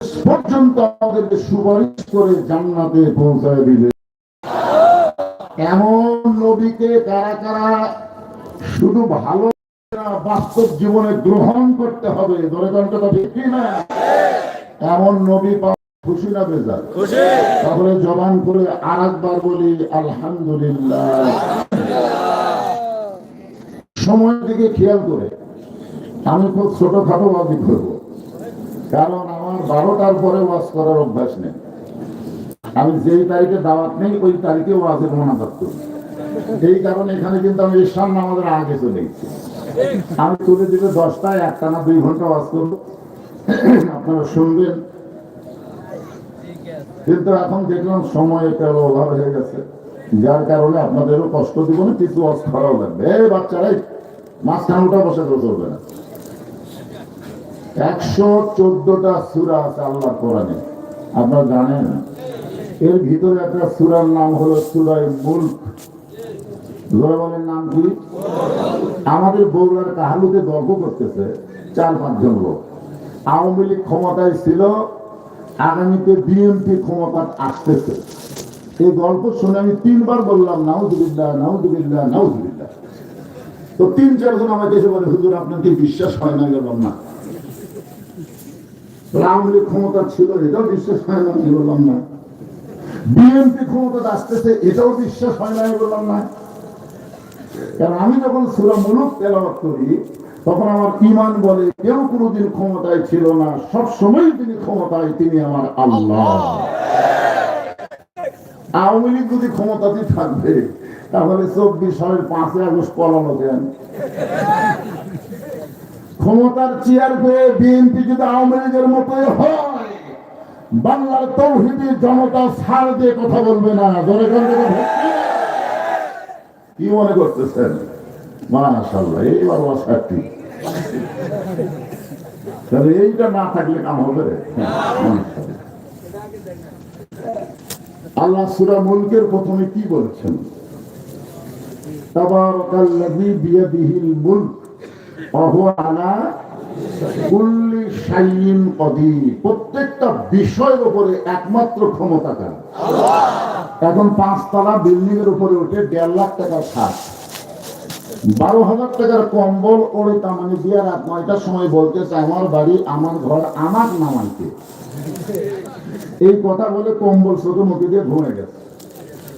পর্যন্ত আমাদেরকে সুপারিশ করে জান্নাতে পৌঁছায় দিবে। এমন নবীকে কারা কারা শুধু ভালো বাস্তব জীবনে গ্রহণ করতে হবে ধরে কথা ঠিক না? এমন নবী খুশি না বেজার? তাহলে জবান করে আর একবার বলি আলহামদুলিল্লাহ। সময়ের দিকে খেয়াল করে আমি খুব ছোটখাটো বাজি করব কারণ আমার বারোটার পরে ওয়াজ করার অভ্যাস নেই। আমি যেই তারিখে দাওয়াত নেই, ওই তারিখে ওয়াজের মোনাজাত করি। এই কারণে এখানে কিন্তু আমি ঈশান নামাজের আগে চলে আমি তুলে দিবে দশটায় একটা না দুই ঘণ্টা ওয়াজ করব। আপনারা শুনবেন। কিন্তু এখন দেখলাম সময় একটা অভাব হয়ে গেছে। যার কারণে আপনাদেরও কষ্ট দিব না, কিছু ওয়াজ করাও লাগবে। এই বাচ্চারাই মাঝখানে উঠা বসে তো চলবে না। একশো চোদ্দটা সুরা আছে আল্লাহ কোরআনে। আপনারা জানেন? এর ভিতরে একটা সুরার নাম হলো সুরাই মুল্ক। জোরে নাম কি? আমাদের বগুড়ার কাহালুতে গল্প করতেছে চার পাঁচজন লোক। আওয়ামী লীগ ক্ষমতায় ছিল, আগামীতে বিএনপি ক্ষমতা আসতেছে। এই গল্প শুনে আমি তিনবার বললাম, নাউজুবিল্লাহ নাউজুবিল্লাহ নাউজুবিল্লাহ। তো তিন চারজন আমাকে এসে বলে, হুজুর, আপনার কি বিশ্বাস হয় না গেলাম না? আওয়ামী ক্ষমতা ছিল, এটাও বিশ্বাস হয় না, আমি বললাম না। বিএনপি ক্ষমতা আসতেছে, এটাও বিশ্বাস হয় না, আমি বললাম না। কারণ আমি যখন সুরা মুলুক তেলাওয়াত করি, তখন আমার ইমান বলে, কেউ কোনোদিন ক্ষমতায় ছিল না, সব সময় তিনি ক্ষমতায়, তিনি আমার আল্লাহ। আওয়ামী লীগ যদি ক্ষমতাতে থাকবে, তাহলে চব্বিশ সালের পাঁচই আগস্ট পলানো কেন ক্ষমতার চেয়ার পেয়ে বিএনপি যদি আওয়ামী লীগের মতোই হয়, বাংলার তৌহিদি জনতা ছাড় দিয়ে কথা বলবে না। জনগণ কি মনে করতেছেন? মাশাল্লাহ তাহলে এইটা না থাকলে কাম হবে আল্লাহ সুরা মুলকের প্রথমে কি বলছেন? তাবারাকাল্লাযী বিয়াদিহিল মুলক। প্রত্যেকটা বিষয়ের উপরে একমাত্র ক্ষমতাকার এখন পাঁচতলা বিল্ডিং এর উপরে উঠে দেড় লাখ টাকার খাট। বারো হাজার টাকার কম্বল ওরে তামানি দিয়ে রাত নয়টার সময় বলতেছে আমার বাড়ি, আমার ঘর আমার নামাইতে এই কথা বলে কম্বল শুধু মুখে দিয়ে ঘুমে গেছে।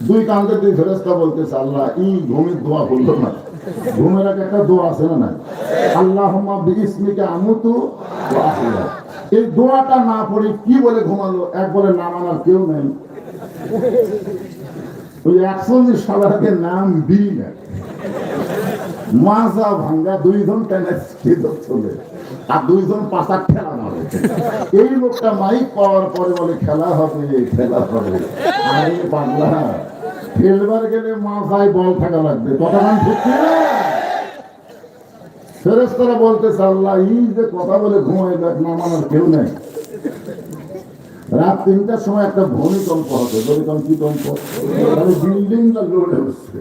দুই কান্দে দুই ফেরেস্তা বলতেছে আল্লাহ, এই ঘুমের দোয়া বলল না। ঘুমের আগে একটা দোয়া আছে না আল্লাহ আমুতু এই দোয়াটা না পড়ে কি বলে ঘুমালো? এক বলে নামানোর কেউ নেই। ওই সালাকে নাম না মাজা ভাঙ্গা দুইজন টেনিস খেতে চলে। আর দুইজন পাশা খেলা মারে। এই লোকটা মাইক পাওয়ার পরে বলে, খেলা হবে খেলা হবে। আরে বাংলা। খেলবার গেলে মাথায় বল থাকা লাগবে। কথা গান সত্যি ফেরেস্তারা বলতেছে, আল্লাহ যে কথা বলে ঘুমাই দেখ নামানোর কেউ নেই। রাত তিনটার সময় একটা ভূমিকম্প হবে। ভূমিকম্প কি কম্প? মানে হচ্ছে?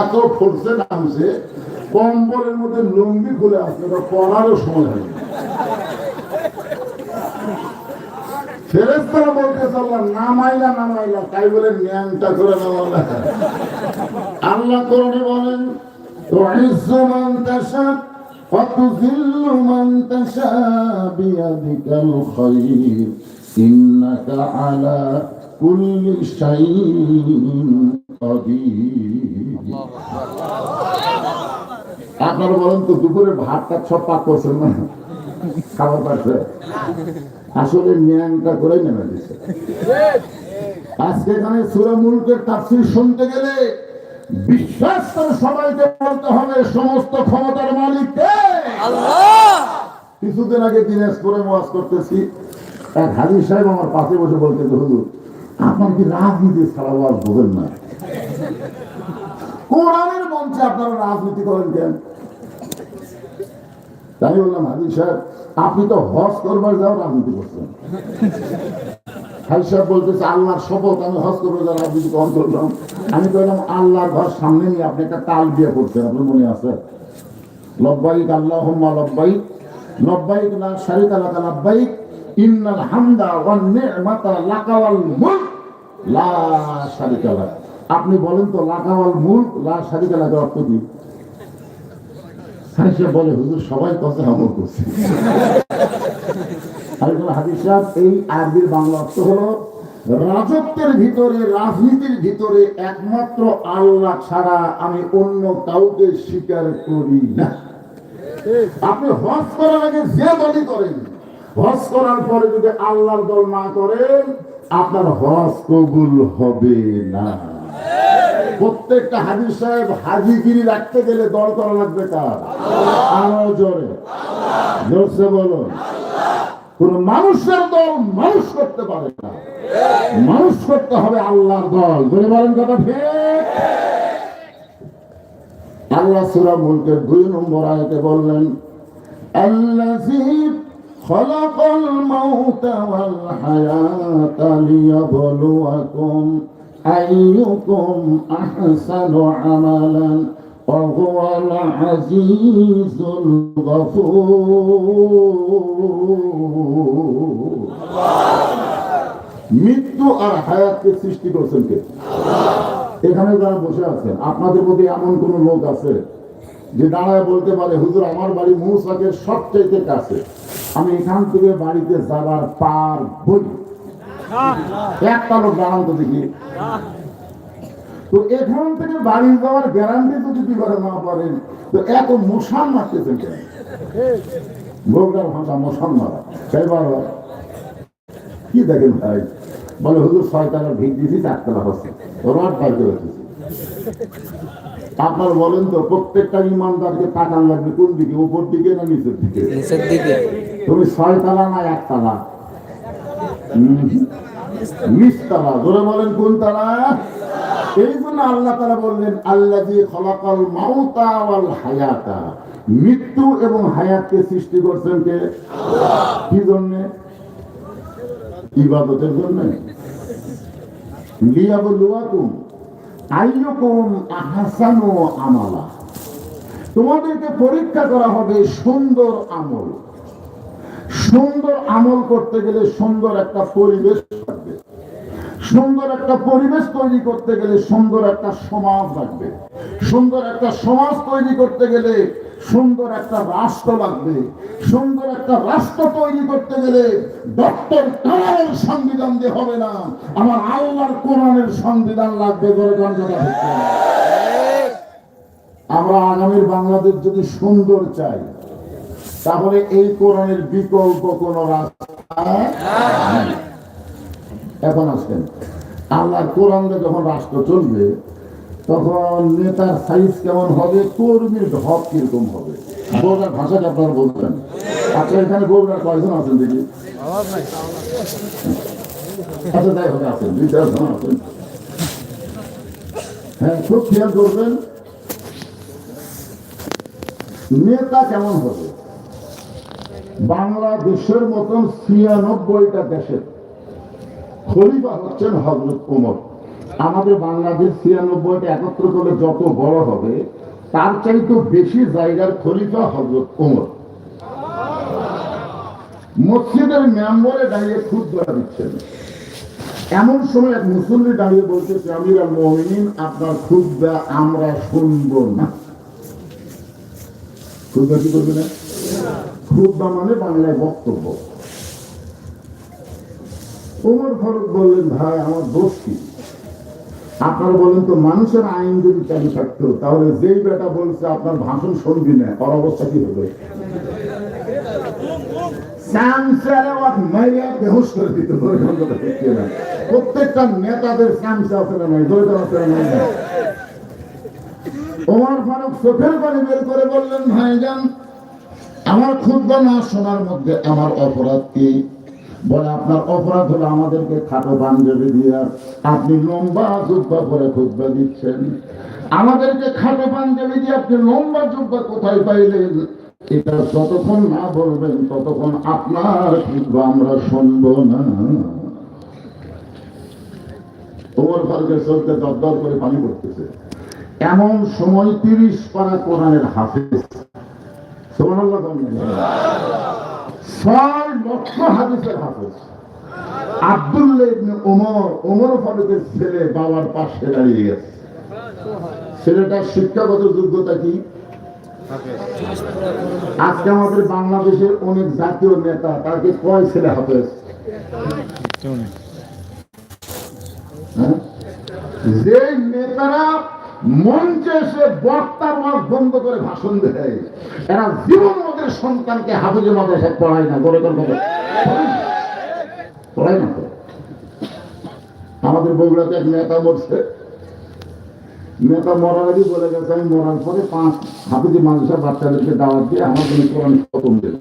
এত ফোর্সে নামছে, কম্বলের মধ্যে লুঙ্গি খুলে আসছে পড়ারও সময় হয়নি। ফেরেস্তারা বলতেছে আল্লাহ নামাইলা নামাইলা তাই বলে ন্যাংটা করে নামালা আল্লাহ করণে বলেন تعز من تشاء وتذل من تشاء بيدك الخير إنك على كل شيء قدير আপনারা বলেন তো দুপুরে ভাতটা সব পাক করছেন না খাবার পাচ্ছে আসলে ন্যাংটা করে নেমে আজকে এখানে সুরা মুলকের তাফসির শুনতে গেলে বিশ্বাস করে সবাইকে বলতে হবে সমস্ত ক্ষমতার মালিক কিছুদিন আগে দিনাজপুরে ওয়াজ করতেছি। এক হাজির সাহেব আমার পাশে বসে বলতেছে হুজুর আপনার কি রাজনীতি ছাড়া ওয়াজ বোঝেন না? কোরআনের মঞ্চে আপনারা রাজনীতি করেন কেন? তাই বললাম হাজির সাহেব, আপনি তো হজ করবার যাও রাজনীতি করছেন। হাজি সাহেব বলতেছে, আল্লাহর শপথ, আমি হজ করব যারা রাজনীতি কম করলাম? আমি বললাম আল্লাহর ঘর সামনে নিয়ে আপনি একটা তাল দিয়ে করছেন, আপনার মনে আছে? লব্বাইক আল্লাহ লব্বাইক লব্বাইক না শারিক আলাকা লব্বাইক ইন্নাল হামদা ওয়ান নি'মাতা লাকা ওয়াল মুলক, লা শারিকা আপনি বলেন তো, লাকা ওয়াল মুলক, লা শারিকা লাক অর্থ হ্যাঁ, সে বলে হুজুর সবাই কথা আমল করছে। হাদিস সাহেব এই আরবির বাংলা অর্থ হলো রাজত্বের ভিতরে রাজনীতির ভিতরে একমাত্র আল্লাহ ছাড়া আমি অন্য কাউকে স্বীকার করি না। আপনি হজ করার আগে যে দলই করেন হজ করার পরে যদি আল্লাহর দল না করেন আপনার হজ কবুল হবে না। প্রত্যেকটা হাজির সাহেব হাজিগিরি রাখতে গেলে দল করা লাগবে কার? আরও জোরে। জোরসে বলুন। কোন মানুষের দল মানুষ করতে পারে না। মানুষ করতে হবে আল্লাহর দল। ধরে বলেন কথা ঠিক? আল্লাহ সুরা মুলকের দুই নম্বর আয়তে বললেন আল্লাযী খলাকাল মাউতা ওয়াল হায়াতা লিয়াবলুয়াকুম আইয়ুকুম আহসানু আমালান وهو العزيز الغفور মৃত্যু আর হায়াতকে সৃষ্টি করছেন কে এখানে যারা বসে আছেন আপনাদের মধ্যে এমন কোন লোক আছে যে দাঁড়ায় বলতে পারে হুজুর আমার বাড়ি মৌসাকের সবচাইতে কাছে আমি এখান থেকে বাড়িতে যাবার পার বই একটা লোক তো দেখি তো এখান থেকে বাড়ি যাওয়ার গ্যারান্টি যদি দিবার না পারেন তো এত মশান মারতেছেন কেন? বগুড়ার ভাষা মশান মারা। সেই বারবার কি দেখেন ভাই? বলে হুজুর ভিক দিয়েছি চারতলা হচ্ছে। রড পাই করে আপনার বলেন তো প্রত্যেকটা ইমানদারকে তাকান লাগবে কোন দিকে উপর দিকে না নিচের দিকে? নিচের দিকে। তুমি ছয়তলা না একতলা হুম, নিচতলা ধরে বলেন কোন তালা এই জন্য আল্লাহ তারা বললেন আল্লাহ দিয়ে খলাকাল মাউতা ওয়াল হায়াতা। মৃত্যু এবং হায়াতকে সৃষ্টি করছেন কে? কি জন্যে? ইবাদতের জন্য। লিয়াবলুয়াকুম আইয়ুকুম আহসানু আমালা। তোমাদেরকে পরীক্ষা করা হবে সুন্দর আমল। সুন্দর আমল করতে গেলে সুন্দর একটা পরিবেশ সুন্দর একটা পরিবেশ তৈরি করতে গেলে সুন্দর একটা সমাজ লাগবে। সুন্দর একটা সমাজ তৈরি করতে গেলে সুন্দর একটা রাষ্ট্র লাগবে। সুন্দর একটা রাষ্ট্র তৈরি করতে গেলে ডক্টর সংবিধান দিয়ে হবে না। আমার আল্লাহর কোরআনের সংবিধান লাগবে আমরা আগামীর বাংলাদেশ যদি সুন্দর চাই, তাহলে এই কোরআনের বিকল্প কোন রাস্তা। এখন আসেন। আল্লাহর কোরআন যখন রাষ্ট্র চলবে, তখন নেতার সাইজ কেমন হবে, কর্মীর ঢপ কীরকম হবে? বগুড়ার ভাষাটা আপনারা বলবেন। আচ্ছা এখানে বগুড়ার কয়জন আছেন দেখি? আচ্ছা যাই হোক আছেন দুই চারজন আছেন। হ্যাঁ খুব খেয়াল করবেন, নেতা কেমন হবে? বাংলাদেশের মতন ছিয়ানব্বইটা দেশের খলিফা হচ্ছেন হজরত আমাদের বাংলাদেশ ছিয়ানব্বইটা একত্র করে যত বড় হবে, তার চাইতে বেশি জায়গার খলিফা হজরত মসজিদের মেম্বরে দাঁড়িয়ে খুব দিচ্ছেন। এমন সময় এক মুসল্লি দাঁড়িয়ে বলতেছে আমিরা মমিন আপনার খুদ্া আমরা শুনব না। খুদ্া কি করবে না? খুদ্া মানে বাংলায় বক্তব্য। ওমর ফারুক বললেন, ভাই, আমার দোষ কি? আপনারা বলেন তো, মানুষের আইন যদি চালু থাকতো, তাহলে যেই বেটা বলছে, আপনার ভাষণ শুনবি না ওর অবস্থা কি হবে? প্রত্যেকটা নেতাদের বের করে বললেন আমার ক্ষুদ্র না শোনার মধ্যে আমার অপরাধ কি? বলে, আপনার অপরাধ হলো আমাদেরকে খাটো পাঞ্জাবি দিয়া। আপনি লম্বা জুব্বা করে খুদ্া দিচ্ছেন। আমাদেরকে খাটো পাঞ্জাবি দিয়ে আপনি লম্বা জুব্বা কোথায় পাইলেন? এটা যতক্ষণ না বলবেন, ততক্ষণ আপনার খুদ্া আমরা শুনব না। তোমার ফারুকের চলতে দরদর করে পানি পড়তেছে। এমন সময় তিরিশ পারা কোরআনের হাফেজ। বলেন। ছেলেটার শিক্ষাগত যোগ্যতা কি? আজকে আমাদের বাংলাদেশের অনেক জাতীয় নেতা, তাকে কয় ছেলে হাফেজ? হ্যাঁ? যে নেতারা মঞ্চে এসে বক্তার বন্ধ করে ভাষণ দেয়, এরা জীবন ওদের সন্তানকে হাফিজে মাদ্রাসায় পড়ায় না করে কোন পড়ায় না আমাদের বগুড়াতে এক নেতা মরছে। নেতা মরার আগে বলে গেছে, আমি মরার পরে পাঁচ হাফিজি মানুষের বাচ্চাদেরকে দাওয়াত দিয়ে আমার জন্য কোরআন খতম দেবে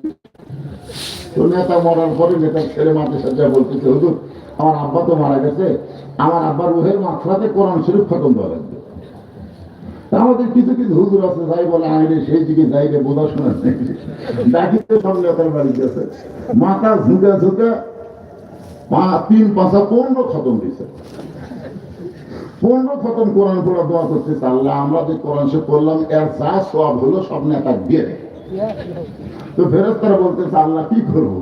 তো নেতা মরার পরে নেতার ছেলে মাঠে সাজা বলতেছে, হুজুর, আমার আব্বা তো মারা গেছে। আমার আব্বার রুহের মাত্রাতে কোরআন শরীফ খতম দেওয়া লাগবে আমাদের কিছু কিছু হুজুর আছে, যাই বলে আইনে, সেই দিকে যাই রে বোঝা শোনা নেই ডাকিতে সব নেতার বাড়িতে আছে। মাথা ঝুঁকে ঝুঁকে, পা তিন পাঁচা পনেরো খতম দিছে পনেরো খতম কোরআন পড়া দোয়া করতে আল্লাহ আমরা যে কোরআন সে করলাম এর যা সব হলো সব নেতা দেয়। তো ফেরস্তারা বলতেছে, আল্লাহ কি করব?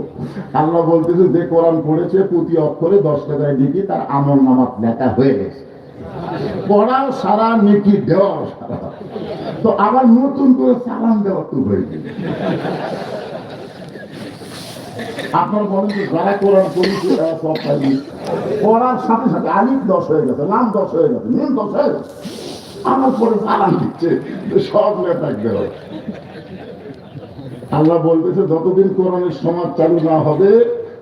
আল্লাহ বলতেছে, যে কোরআন পড়েছে প্রতি অক্ষরে দশ টাকায় দিকে তার আমল নামাত লেখা হয়ে গেছে। পড়াও সারা নেকি দেওয়াও সারা তো আবার নতুন করে সালাম দেওয়া তো হয়ে গেল। আপনার যে যারা কোরআন পড়েছে তারা সব পড়ার সাথে সাথে আলিফ দশ হয়ে গেছে, লাম দশ হয়ে গেছে দশ হয়ে গেছে। আমার পরে সালাম দিচ্ছে সব লেখা দেওয়া আল্লাহ বলতেছে, যতদিন কোরআনের সমাজ চালু না হবে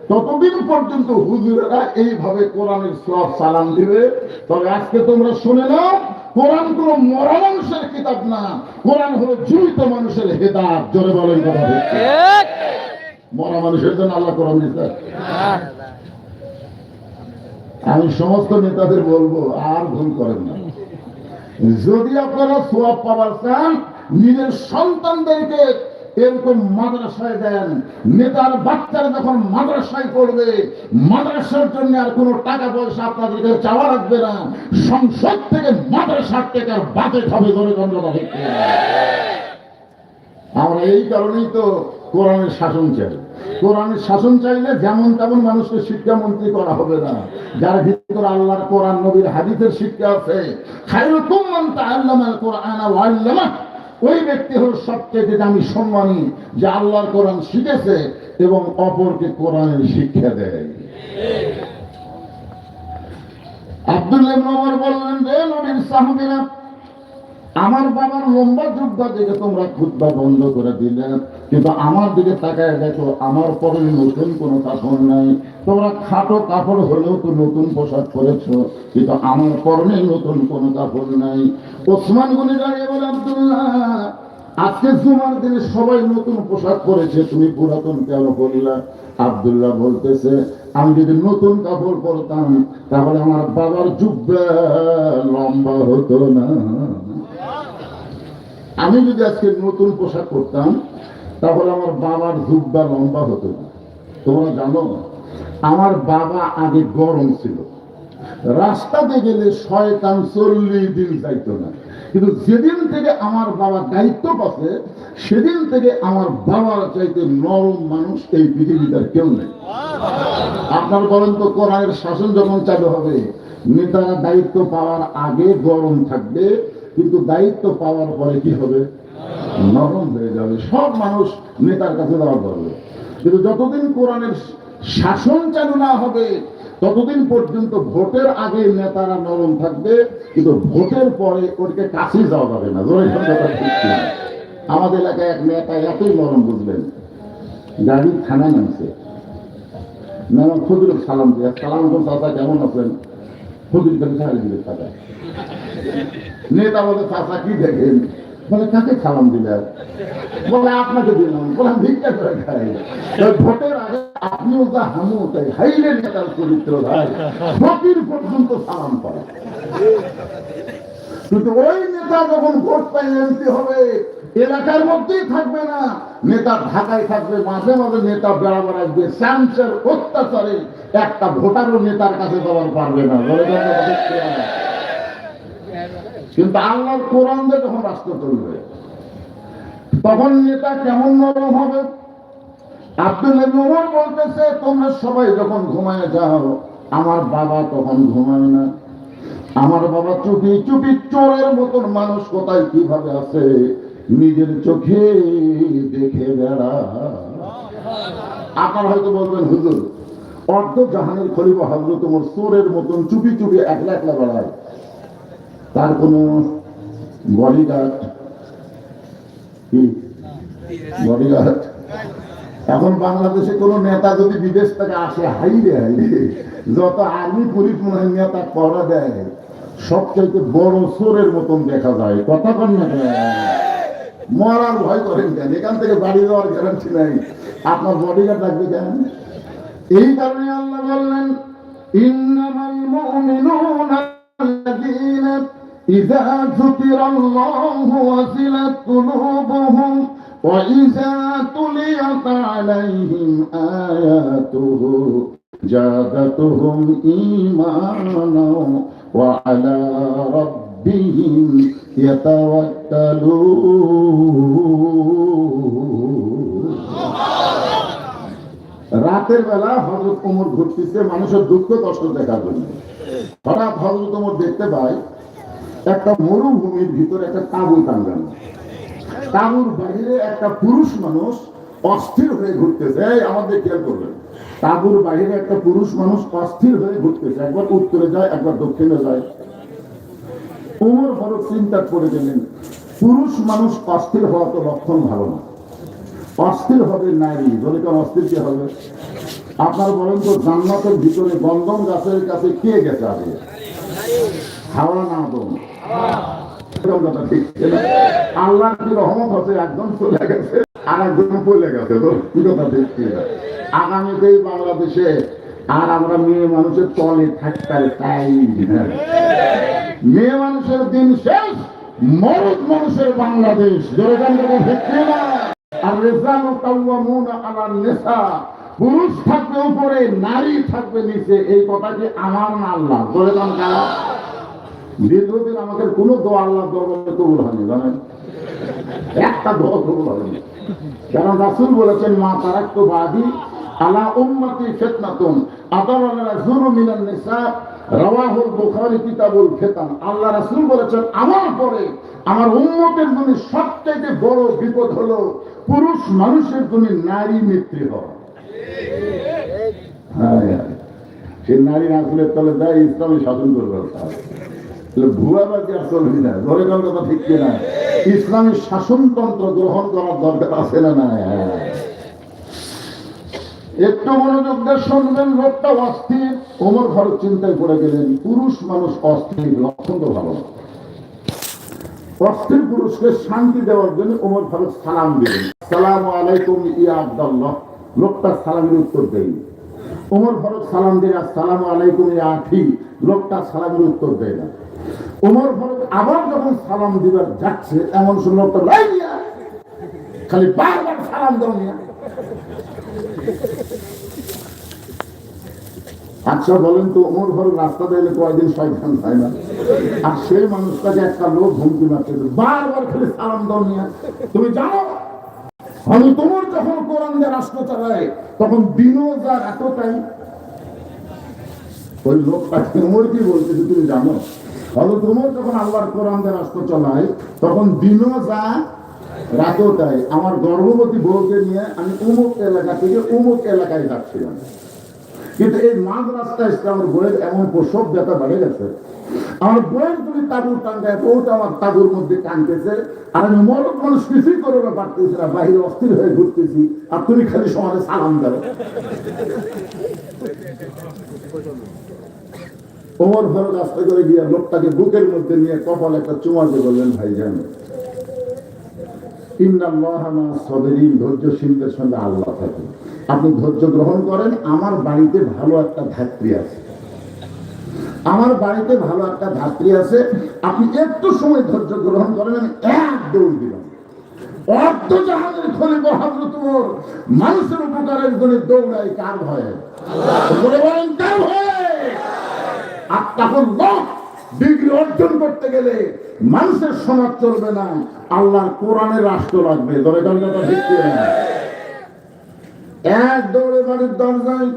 ততদিন পর্যন্ত হুজুরেরা এইভাবে কোরআনের সব সালাম দিবে। তবে আজকে তোমরা শুনে নাও কোরআন কোন মরা মানুষের কিতাব না। কোরআন হলো জীবিত মানুষের হেদাত জোরে বলেন কথা মরা মানুষের জন্য আল্লাহ কোরআন দিচ্ছে আমি সমস্ত নেতাদের বলব আর ভুল করেন না। যদি আপনারা সোয়াব পাওয়ার চান নিজের সন্তানদেরকে এরকম মাদ্রাসায় দেন, নেতার বাচ্চারা যখন মাদ্রাসায় পড়বে, মাদ্রাসার জন্য আর কোনো টাকা পয়সা আপনাদেরকে চাওয়া লাগবে না। সংসদ থেকে মাদ্রাসার টাকার বাজেট হবে ধরে গন্ডটা আমরা এই কারণেই তো কোরআনের শাসন চাই। কোরআনের শাসন চাইলে যেমন তেমন মানুষকে শিক্ষামন্ত্রী করা হবে না। যার ভিতরে আল্লাহর কোরআন, নবীর হাদিসের শিক্ষা আছে, খায়রুকুম মান তাআল্লামাল কোরআন ওয়া আল্লামা ওই ব্যক্তি হল সবচেয়ে দামি সম্মানী যে আল্লাহর কোরআন শিখেছে এবং অপরকে কোরআনের শিক্ষা দেয়। ওমর বললেন রে আমার বাবার লম্বা যুদ্ধ দেখে তোমরা খুদ্া বন্ধ করে দিলে। কিন্তু আমার দিকে তাকায় দেখো, আমার পরে নতুন কোনো কাপড় নাই। তোমরা খাটো কাপড় হলেও তো নতুন পোশাক পরেছো, কিন্তু আমার পরনে নতুন কোনো কাপড় নাই। ওসমান গুলি দাঁড়িয়ে বলে, আব্দুল্লাহ, আজকে জুমার দিনে সবাই নতুন পোশাক পরেছে, তুমি পুরাতন কেন পরলা? আব্দুল্লাহ বলতেছে, আমি যদি নতুন কাপড় পরতাম, তাহলে আমার বাবার যুব্বা লম্বা হতো না। আমি যদি আজকে নতুন পোশাক করতাম তাহলে আমার বাবার জুব্বা লম্বা হতো না। তোমরা জানো? আমার বাবা আগে গরম ছিল। রাস্তাতে গেলে শয়তান চল্লিশ দিন যাইতো না। কিন্তু যেদিন থেকে আমার বাবা দায়িত্ব পাচ্ছে, সেদিন থেকে আমার বাবার চাইতে নরম মানুষ এই পৃথিবীতে কেউ নেই। আপনার বলেন তো, কোরআনের শাসন যখন চালু হবে, নেতারা দায়িত্ব পাওয়ার আগে গরম থাকবে কিন্তু দায়িত্ব পাওয়ার পরে কি হবে? নরম হয়ে যাবে। সব মানুষ নেতার কাছে দেওয়া করবে কিন্তু যতদিন কোরআনের শাসন চালু না হবে, ততদিন পর্যন্ত ভোটের আগে নেতারা নরম থাকবে, কিন্তু ভোটের পরে ওরকে কাছে যাওয়া যাবে না? আমাদের এলাকায় এক নেতা এতই নরম, বুঝলেন? গাড়ি থানায় নামছে। ম্যাডাম খুদির সালাম দিয়ে সালাম আলাইকুম চাচা কেমন আছেন? খুদির কাছে সাহায্য দিলে টাকা নেতা বলে চাচা, কি দেখেন? বলে কাকে সালাম দিলেন বলে, আপনাকে দিলাম। বলে ভিক্ষা করে খাই। তো ভোটের আগে আপনিও যা হামু, তাই হাইলে নেতার চরিত্র ভাই। ফকির পর্যন্ত সালাম করে কিন্তু ওই নেতা যখন ভোট পাই হবে এলাকার মধ্যেই থাকবে না। নেতা ঢাকায় থাকবে, মাঝে মাঝে নেতা বেড়াবার আসবে। স্যামসের অত্যাচারে একটা ভোটারও নেতার কাছে যাওয়ার পারবে না। কিন্তু আল্লাহর কোরআন দিয়ে যখন রাষ্ট্র চলবে তখন নেতা কেমন নরম হবে? আব্দুল ওমর বলতেছে, তোমরা সবাই যখন ঘুমায় যাও, আমার বাবা তখন ঘুমায় না। আমার বাবা চুপি চুপি চোরের মতন মানুষ কোথায়, কীভাবে আছে? নিজের চোখে দেখে বেড়া। আপনার হয়তো বলবেন, হুজুর, অর্ধ জাহানের খলিফা হজরত তোমার চোরের মতন চুপি চুপি একলা একলা বেড়ায়। তার কোনো বডিগার্ড কি? বডিগার্ড এখন বাংলাদেশে কোন নেতা যদি বিদেশ থেকে আসে, হাইরে হাইরে, যত আর্মি পুলিশ মনে হয় নেতা করা দেয়, সবচাইতে বড় চোরের মতন দেখা যায়। কথা কন না কেন? মরার ভয় করেন কেন এখান থেকে বাড়ি যাওয়ার গ্যারান্টি নাই আপনার বডিগার্ড লাগবে কেন এই কারণে আল্লাহ বললেন ইন্নামাল মুমিনুনা আল্লাযীনা ইযা যুকিরাল্লাহু ওয়াজিলাত কুলুবুহুম وإذا تليت عليهم آياته زادتهم إيمانا وعلى ربهم يتوكلون রাতের বেলা হজরত কোমর ঘুরতেছে, মানুষের দুঃখ কষ্ট দেখার জন্য। হঠাৎ হজরত কোমর দেখতে পায়, একটা মরুভূমির ভিতরে একটা তাঁবু টাঙ্গানো তাঁবুর বাইরে একটা পুরুষ মানুষ অস্থির হয়ে ঘুরতেছে। আমাদের খেয়াল করবেন। তাঁবুর বাইরে একটা পুরুষ মানুষ অস্থির হয়ে ঘুরতেছে। একবার উত্তরে যায়, একবার দক্ষিণে যায়। উমর বড় চিন্তা করে গেলেন, পুরুষ মানুষ অস্থির হওয়া তো লক্ষণ ভালো না। অস্থির হবে নারী বলে কেন অস্থির কে হবে? আপনার বলেন তো, জান্নাতের ভিতরে গন্ধম গাছের কাছে কে গেছে আগে? হাওয়া না দম। আল্লাহর রহমত আছে? একজন চলে গেছে, আর একজন চলে গেছে তো কথা ঠিক আগামীতেই বাংলাদেশে আর আমরা মেয়ে মানুষের তলে থাকতে তাই না। মেয়ে মানুষের দিন শেষ, মরদ মানুষের বাংলাদেশ। আর পুরুষ থাকবে উপরে, নারী থাকবে নিচে। এই কথা কি আমার না আল্লাহ? কারা দীর্ঘদিন আমাদের কোনো দোয়া আল্লাহ দরবারে কবুল হয়নি, জানেন? একটা দোয়া কবুল হয়নি। কারণ রাসুল বলেছেন, মা তারাক বাদি আলা উম্মতি ফিতনাতুন। মিনান নিসা, রাওয়াহুল বুখারী কিতাবুল ফিতান। আল্লাহ রাসূল বলেছেন, আমার পরে আমার উম্মতের জন্য সবচেয়ে বড় বিপদ হলো পুরুষ মানুষের জন্য নারী মৃত্যু হওয়া। সে নারী রাসূলের তলে দেয় ইসলামী শাসন করবে তাহলে ভুয়া বাকি আর চলবি না ধরে কথা ঠিক কিনা? ইসলামী শাসনতন্ত্র গ্রহণ করার দরকার আছে না না। একটু মনোযোগ দিয়ে শুনবেন, লোকটা অস্থির। ওমর ফারুক চিন্তায় পড়ে গেলেন। পুরুষ মানুষ অস্থির, লক্ষণ তো ভালো অস্থির পুরুষকে শান্তি দেওয়ার জন্য ওমর ফারুক সালাম দিলেন। সালাম আলাইকুম, ইয়া আব্দাল্লাহ। লোকটা সালামের উত্তর দেয়নি ওমর ফারুক সালাম দিলে আসসালাম আলাইকুম, ইয়া আখি। লোকটা সালামের উত্তর দেয় না। ওমর ফারুক আবার যখন সালাম দিবার যাচ্ছে, এমন সময় লোকটা লাই খালি বারবার সালাম দাও আচ্ছা বলেন তো, ওমর ফারুক রাস্তা দিলে কয়দিন শয়তান হয় না? আর সেই মানুষটাকে একটা লোক হুমকি মারছে বারবার খালি সালাম দাও মিয়া তুমি জানো, আমি তোমার যখন কোরআন দিয়ে রাষ্ট্র চালায় তখন দিনও যার এতটাই ওই লোকটাকে ওমর কি বলতেছে, তুমি জানো? হলো তোমার যখন আল্লাহর কোরআন দিয়ে রাষ্ট্র চালায় তখন দিনও যা রাতও তাই। আমার গর্ভবতী বউকে নিয়ে আমি অমুক এলাকা থেকে অমুক এলাকায় যাচ্ছিলাম। কিন্তু এই মাঝ রাস্তায় এসে আমার বইয়ের এমন প্রসব ব্যথা বেড়ে গেছে। আমার বইয়ের যদি তাবুর টাঙ্গায় ওটা আমার তাবুর মধ্যে টানতেছে। আর আমি মরদ মানুষ কিছুই করে পারতেছি না বাইরে অস্থির হয়ে ঘুরতেছি। আর তুমি খালি সমাজে সালাম দাও। ওমর ফারুক রাস্তা করে গিয়ে লোকটাকে বুকের মধ্যে নিয়ে কপাল একটা চুমা দিয়ে বললেন, ভাই, জান ধৈর্যশীলদের সঙ্গে আল্লাহ থাকে আপনি ধৈর্য গ্রহণ করেন, আমার বাড়িতে ভালো একটা ধাত্রী আছে। আমার বাড়িতে ভালো একটা ধাত্রী আছে, আপনি একটু সময় ধৈর্য গ্রহণ করেন, আমি এক দৌড় দিলাম। অর্ধ জাহাজের মানুষের উপকারের জন্য কার ভয়ে? আর তখন ডিগ্রি অর্জন করতে গেলে মানুষের সমাজ চলবে না, আল্লাহর কোরআনের রাষ্ট্র লাগবে। ধরে কথা ঠিক এক দৌড়ে বাড়ির দরজায়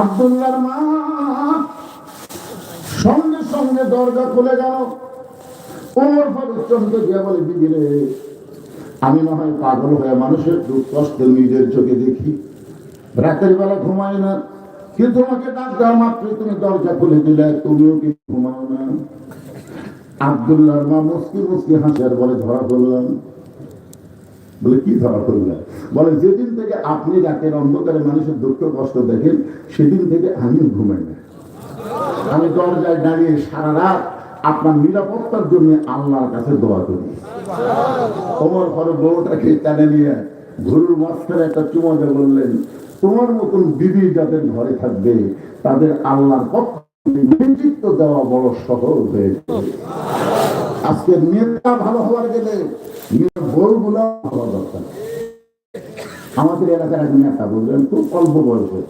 আব্দুল্লাহর মা সঙ্গে সঙ্গে দরজা খুলে গেল। ওমর ফারুক চন্দ্র গিয়া বলে রে, আমি না হয় পাগল হয়ে মানুষের দুঃখ কষ্ট নিজের চোখে দেখি। রাতের বেলা ঘুমাই না। কিন্তু তোমাকে ডাক দেওয়া মাত্র তুমি দরজা খুলে দিলে, তুমিও কি ঘুমাও না? আব্দুল্লাহর মা মুসকি মুসকি হাসিয়ার বলে, ধরা করলাম বলে কি ধরা করলাম বলে, যেদিন থেকে আপনি রাতের অন্ধকারে মানুষের দুঃখ কষ্ট দেখেন, সেদিন থেকে আমিও ঘুমাই না। আমি দরজায় দাঁড়িয়ে সারা রাত আপনার নিরাপত্তার জন্য আল্লাহর কাছে দোয়া করি। তোমার ঘরে বউটাকে টেনে নিয়ে গরুর মাঝখানে একটা চুমাকে বললেন, তোমার মতন বিবি যাদের ঘরে থাকবে, তাদের আল্লাহর পক্ষ দেওয়া বড় সহজ হয়েছে আজকে নেতা ভালো হওয়ার গেলে বউগুলো হওয়া দরকার আমাদের এলাকার এক নেতা বললেন খুব অল্প বয়সে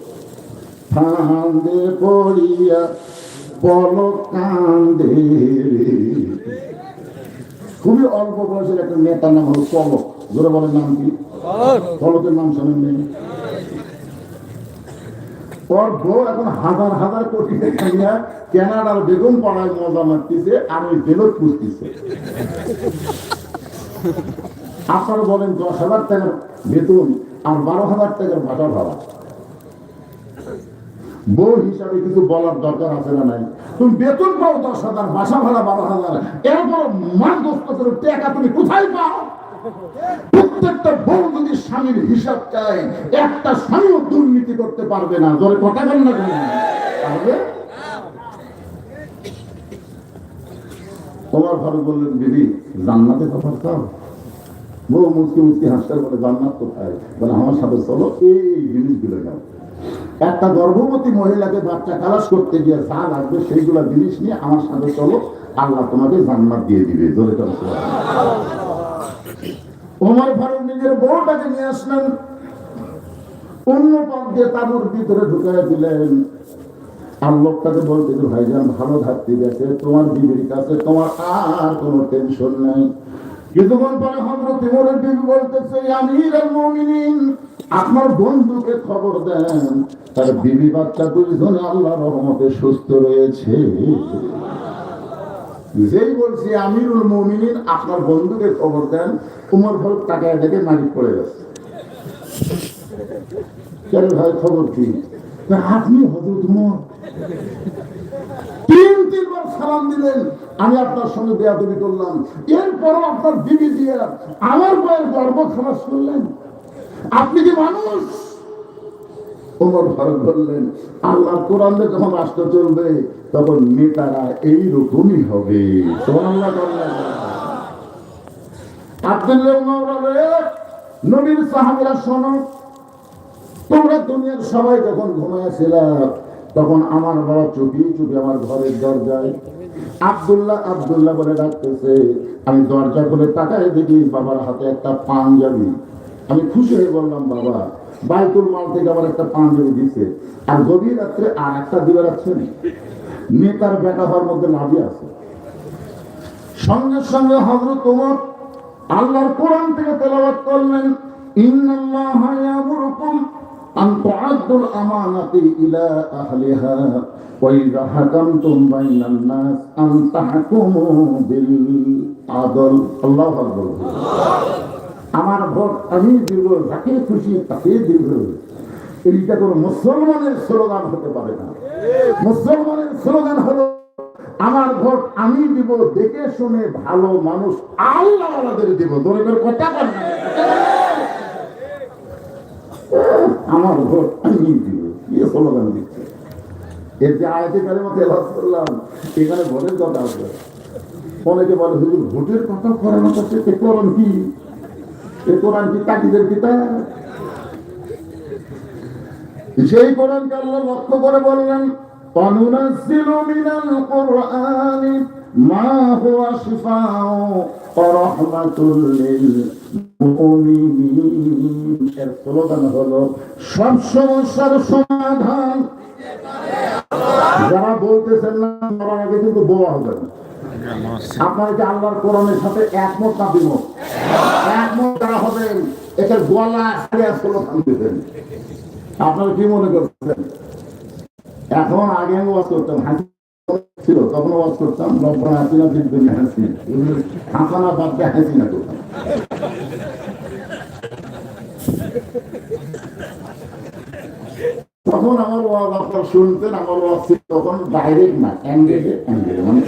ফাঁদে পড়িয়া পলক কান্দে খুবই অল্প বয়সের একটা নেতার নাম হলো পলক। জোরে বলেন নাম কি? পলকের নাম শোনেন নেই। ওর বউ এখন হাজার হাজার কোটি টাকা কেনাডার বেগুন পাড়ায় মজা মারতেছে আর ওই বেলট পুষতেছে আপনারা বলেন দশ হাজার টাকার বেতন আর বারো হাজার টাকার ভাষা ভাড়া। বউ হিসাবে কিছু বলার দরকার আছে না নাই? তুমি বেতন পাও দশ হাজার, বাসা ভাড়া বারো হাজার। এরপর মান দোস্ত করে টাকা তুমি কোথায় পাও? প্রত্যেকটা বউ যদি স্বামীর হিসাব চায়, একটা স্বামীও দুর্নীতি করতে পারবে না। জোরে কথা বল না পারবে তোমার ঘরে বললেন দিদি জান্নাতে কথা চাও বউ মুসকি মুসকি হাসতে বলে, জান্নাত কোথায়? বলে, আমার সাথে চলো, এই জিনিসগুলো নাও। একটা গর্ভবতী মহিলাকে বাচ্চা খালাস করতে গিয়ে যা লাগবে সেইগুলো জিনিস নিয়ে আমার সাথে চলো, আল্লাহ তোমাকে জান্নাত দিয়ে দিবে। জোরে ওমর ফারুক নিজের বউটাকে নিয়ে আসলেন। অন্য পথ দিয়ে তাবুর ভিতরে ঢুকাই দিলেন। আর লোকটাকে যে, ভাইজান, ভালো থাকতে গেছে তোমার বিবির কাছে তোমার আর কোনো টেনশন নাই। কিছুক্ষণ পরে হজরত বিবি বলতেছে আপনার বন্ধুকে খবর দেন। তার বিবি বাচ্চা রহমতে সুস্থ রয়েছে। যেই বলছি আমিরুল মুমিনিন, আপনার বন্ধুকে খবর দেন। উমর ফারুক দেখে মালিক পড়ে গেছে। ভাই, খবর কি? আপনি হজরত উমর। তিন, তিনবার সালাম দিলেন, আমি আপনার সঙ্গে বেয়াদবি করলাম। এরপরও আপনার দিয়ে আমার গর্ব খালাস করলেন। আপনি কি মানুষ? ওমর ফারুক বললেন আল্লাহ কোরআনে যখন রাষ্ট্র চলবে, তখন নেতারা এইরকমই হবে। আব্দুল্লাহ উমর নবীর সাহাবীরা শোনো তোমরা দুনিয়ার সবাই যখন ঘুমাইয়াছিল, তখন আমার বাবা চুপি চুপি আমার ঘরের দরজায় আব্দুল্লাহ আব্দুল্লাহ বলে ডাকতেছে। আমি দরজা খুলে তাকায় দেখি বাবার হাতে একটা পাঞ্জাবি। আমি খুশি হয়ে বললাম, বাবা, বাইতুল মাল থেকে আমার একটা পাঞ্জাবি দিছে। আর গভীর রাত্রে আর একটা দিবে রাখছেন নেতার বেটা হওয়ার মধ্যে লাভই আছে। সঙ্গে সঙ্গে হজরত তোমার আল্লাহর কোরআন থেকে তেলাওয়াত করলেন, ইন্নাল্লাহা ইয়ামুরুকুম আন তুআদ্দুল আমানাতি ইলা আহলিহা ওয়া ইযা হাকামতুম বাইনান নাস আন তাহকুমু বিল আদল আমার ভোট আমি দিব, যাকে খুশি তাকে দিব। এইটা কোনো মুসলমানের স্লোগান হতে পারে না। মুসলমানের স্লোগান হলো, আমার ভোট আমি দিব, দেখে শুনে ভালো মানুষ আল্লাহ দিব। দরিদ্রের কথা। আমার ভোট আমি দিব কি স্লোগান দিচ্ছে। এর যে আয়তে কালে মধ্যে এলাজ করলাম, এখানে ভোটের কথা আছে। অনেকে বলে, হুজুর, ভোটের কথা করানো করছে এ করণ কি? এ কোরআন কি তাকিদের কিতাব? সেই কোরআনকে আল্লাহ লক্ষ্য করে বললেন, অনুনাজ্জিলু মিনাল কুরআনি মা হুয়া শিফাউ ওয়া রাহমাতুল লিল এর স্লোগান হলো সব সমস্যার সমাধান। যারা বলতেছেন না মরার আগে কিন্তু বোয়া হবে আপনারা কি আল্লাহর কোরআনের সাথে একমত না বিমত একমত যারা হবেন এটার গলা আসলে দিতেন আপনারা কি মনে করছেন? এখন আগে আমি করতাম, হাসি ছিল, তখন ওয়াজ করতাম রব্বানা হাসিনা ফিল দুনিয়া হাসিনা হাসানা বাদ দিয়ে হাসিনা করতাম তখন আমার ওয়াজ আপনারা শুনতেন, আমার ওয়াজ ছিল তখন ডাইরেক্ট না অ্যাঙ্গেলে অ্যাঙ্গেলে মানে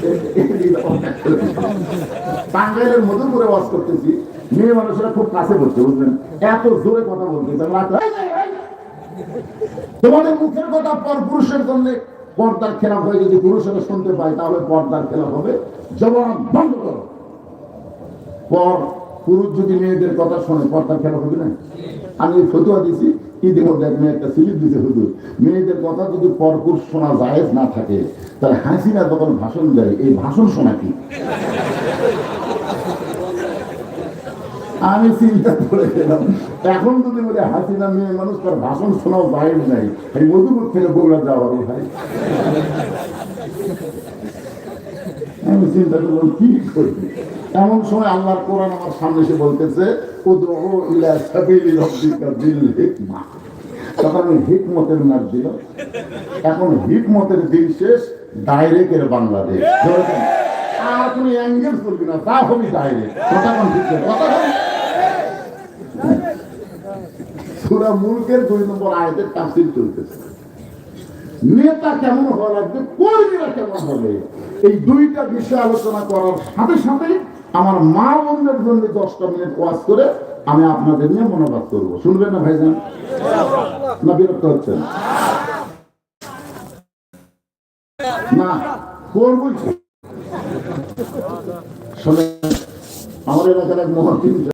টাঙ্গাইলের মধ্যে করে ওয়াজ করতেছি, মেয়ে মানুষেরা খুব কাছে করছে বুঝলেন? এত জোরে কথা বলতেছে। তোমাদের মুখের কথা পর পুরুষের জন্য পর্দার খেলাপ হয়ে যদি পুরুষেরা শুনতে পায়, তাহলে পর্দার খেলাপ হবে। জবান বন্ধ করো। পর পুরুষ যদি মেয়েদের কথা শোনে, পর্দার খেলাপ হবে না? আমি ফতুয়া দিছি এক মেয়ে একটা স্লিপ দিতে মেয়েদের কথা যদি পরপুর শোনা জায়েজ না থাকে তার হাসিনা যখন ভাষণ দেয়, এই ভাষণ শোনা কি? আমি চিন্তা করে গেলাম, এখন যদি বলে হাসিনা মেয়ে মানুষ, তার ভাষণ শোনাও বাইরে নাই। এই মধুপুর থেকে বগুড়া যাওয়ার ভাই। আমি চিন্তা করলাম, কি করি? এমন সময় আল্লাহর কোরআন আমার সামনে এসে বলতেছে তখন আমি হিকমতের নাম দিল এখন হিকমতের দিন শেষ ডাইরেক্টের বাংলাদেশ? আর তুমি অ্যাঙ্গেল করবি না তা হবি ডাইরেক্ট কথা কথা কোন? সূরা মুলকের দুই নম্বর আয়াতের চলতেছে। নেতা কেমন হওয়া লাগবে? কর্মীরা কেমন হবে? এই দুইটা বিষয় আলোচনা করার সাথে সাথে আমার মা বোনদের জন্য দশটা মিনিট ওয়াজ করে আমি আপনাদের নিয়ে মনোবাদ করব। শুনবেন না ভাইজান? না, বিরক্ত হচ্ছেন? না, কোন বলছি? আমার এলাকার এক মহাতিম